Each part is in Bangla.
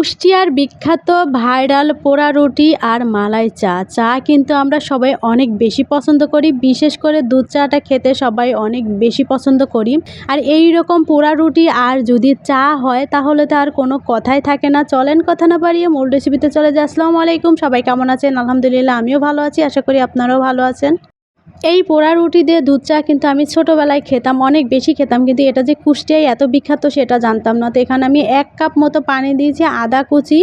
কুষ্টিয়ার বিখ্যাত ভাইরাল পোড়া রুটি আর মালাই চা। চা কিন্তু আমরা সবাই অনেক বেশি পছন্দ করি, বিশেষ করে দুধ চাটা খেতে সবাই অনেক বেশি পছন্দ করি। আর এই রকম পোড়া রুটি আর যদি চা হয়, তাহলে তো আর কোনো কথাই থাকে না। চলেন কথা না পারিয়ে মূল রেসিপিতে চলে যাই। আসসালামু আলাইকুম, সবাই কেমন আছেন? আলহামদুলিল্লাহ, আমিও ভালো আছি, আশা করি আপনারাও ভালো আছেন। এই পোড়া রুটি দিয়ে দুধ চা কিন্তু আমি ছোটোবেলায় খেতাম, অনেক বেশি খেতাম। কিন্তু এটা যে কুষ্টিয়ায় এত বিখ্যাত সেটা জানতাম না। তো এখানে আমি এক কাপ মতো পানি দিয়েছি, আদা কুচি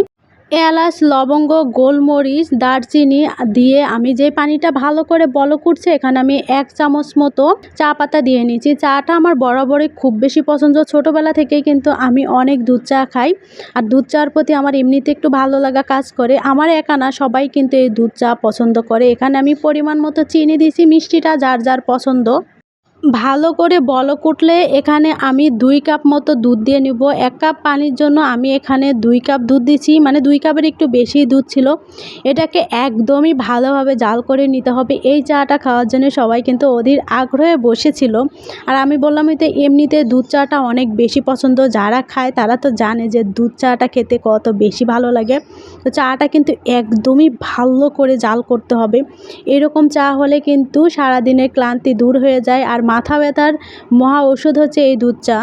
এলাচ, লবঙ্গ, গোলমরিচ, দারচিনি দিয়ে আমি যে পানিটা ভালো করে বলক উঠছে এখানে আমি এক চামচ মতো চা পাতা দিয়ে নিয়েছি। চাটা আমার বরাবরই খুব বেশি পছন্দ। ছোটোবেলা থেকেই কিন্তু আমি অনেক দুধ চা খাই আর দুধ চার প্রতি আমার এমনিতে একটু ভালো লাগা কাজ করে। আমার একা না, সবাই কিন্তু এই দুধ চা পছন্দ করে। এখানে আমি পরিমাণ মতো চিনি দিয়েছি, মিষ্টিটা যার যার পছন্দ। ভালো করে বলক উঠলে এখানে আমি দুই কাপ মতো দুধ দিয়ে নিব। এক কাপ পানির জন্য আমি এখানে দুই কাপ দুধ দিচ্ছি মানে দুই কাপের একটু বেশি দুধ ছিল। এটাকে একদমই ভালোভাবে জাল করে নিতে হবে। এই চাটা খাওয়ার জন্য সবাই কিন্তু অধীর আগ্রহে বসেছিল। আর আমি বললাম তো এমনিতে দুধ চাটা অনেক বেশি পছন্দ। যারা খায় তারা তো জানে যে দুধ চাটা খেতে কত বেশি ভালো লাগে। তো চাটা কিন্তু একদমই ভালো করে জাল করতে হবে। এরকম চা হলে কিন্তু সারাদিনের ক্লান্তি দূর হয়ে যায় আর মাথা ব্যথার মহা ওষুধ হচ্ছে এই দুধ চা।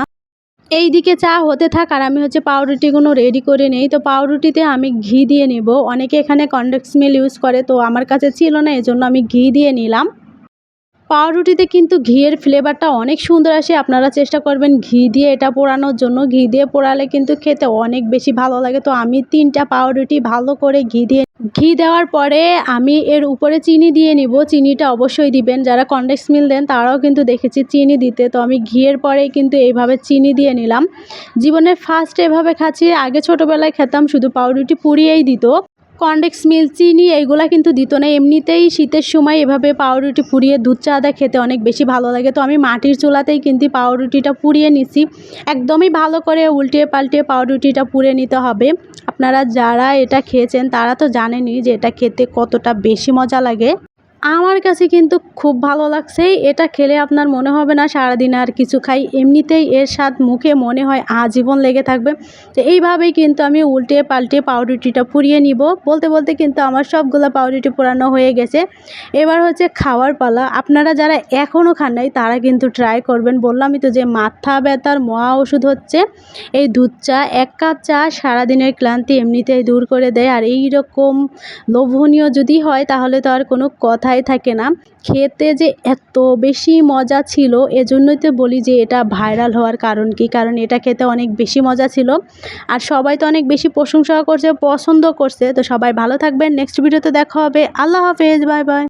এই দিকে চা হতে থাক আর আমি হচ্ছে পাউরুটিগুলো রেডি করে নেই। তো পাউরুটিতে আমি ঘি দিয়ে নেব। অনেকে এখানে কন্ডেক্স মিল ইউজ করে, তো আমার কাছে ছিল না, এজন্য আমি ঘি দিয়ে নিলাম। পাউরুটিতে কিন্তু ঘিয়ের ফ্লেভারটা অনেক সুন্দর আসে। আপনারা চেষ্টা করবেন ঘি দিয়ে এটা পোড়ানোর জন্য। ঘি দিয়ে পোড়ালে কিন্তু খেতে অনেক বেশি ভালো লাগে। তো আমি তিনটা পাউরুটি ভালো করে ঘি দিয়ে ঘি দেওয়ার পরে আমি এর উপরে চিনি দিয়ে নিব। চিনিটা অবশ্যই দিবেন। যারা কন্ডেক্স মিল দেন, তারাও কিন্তু দেখেছি চিনি দিতে। তো আমি ঘিয়ের পরেই কিন্তু এইভাবে চিনি দিয়ে নিলাম। জীবনের ফার্স্ট এভাবে খাচ্ছি। আগে ছোটোবেলায় খেতাম, শুধু পাউরুটি পুড়িয়েই দিত। কন্ডেক্স মিল চিনি এইগুলা কিন্তু দিত না। এমনিতেই শীতের সময় এভাবে পাউরুটি পুড়িয়ে দুধ চা দা খেতে অনেক বেশি ভালো লাগে। তো আমি মাটির চুলাতেই কিন্তু পাউরুটিটা পুড়িয়ে নিছি। একদমই ভালো করে উল্টিয়ে পাল্টিয়ে পাউরুটিটা পুড়ে নিতে হবে। আপনারা যারা এটা খেয়েছেন, তারা তো জানেনই যে এটা খেতে কতটা বেশি মজা লাগে। আমার কাছে কিন্তু খুব ভালো লাগছে। এটা খেলে আপনার মনে হবে না, সারাদিন আর কিছু খাই। এমনিতেই এর স্বাদ মুখে মনে হয় আজীবন লেগে থাকবে। তো এইভাবেই কিন্তু আমি উল্টে পাল্টে পাউরুটিটা পুড়িয়ে নিব। বলতে বলতে কিন্তু আমার সবগুলো পাউরুটি পুরানো হয়ে গেছে। এবার হচ্ছে খাওয়ার পালা। আপনারা যারা এখনও খান নাই, তারা কিন্তু ট্রাই করবেন। বললামই তো যে মাথা ব্যথার মহা ওষুধ হচ্ছে। এই দুধ চা, এক কাপ চা সারাদিনের ক্লান্তি এমনিতেই দূর করে দেয়। আর এই রকম লোভনীয় যদি হয়, তাহলে তো আর কোনো কথাই থাকে না। খেতে যে এত বেশি মজা ছিল, এজন্যই তো বলি যে এটা ভাইরাল হওয়ার কারণ কি? কারণ এটা খেতে অনেক বেশি মজা ছিল। আর সবাই তো অনেক বেশি প্রশংসাও করছে পছন্দ করছে। তো সবাই ভালো থাকবেন। নেক্সট ভিডিওতে দেখা হবে। আল্লাহ হাফেজ। Bye bye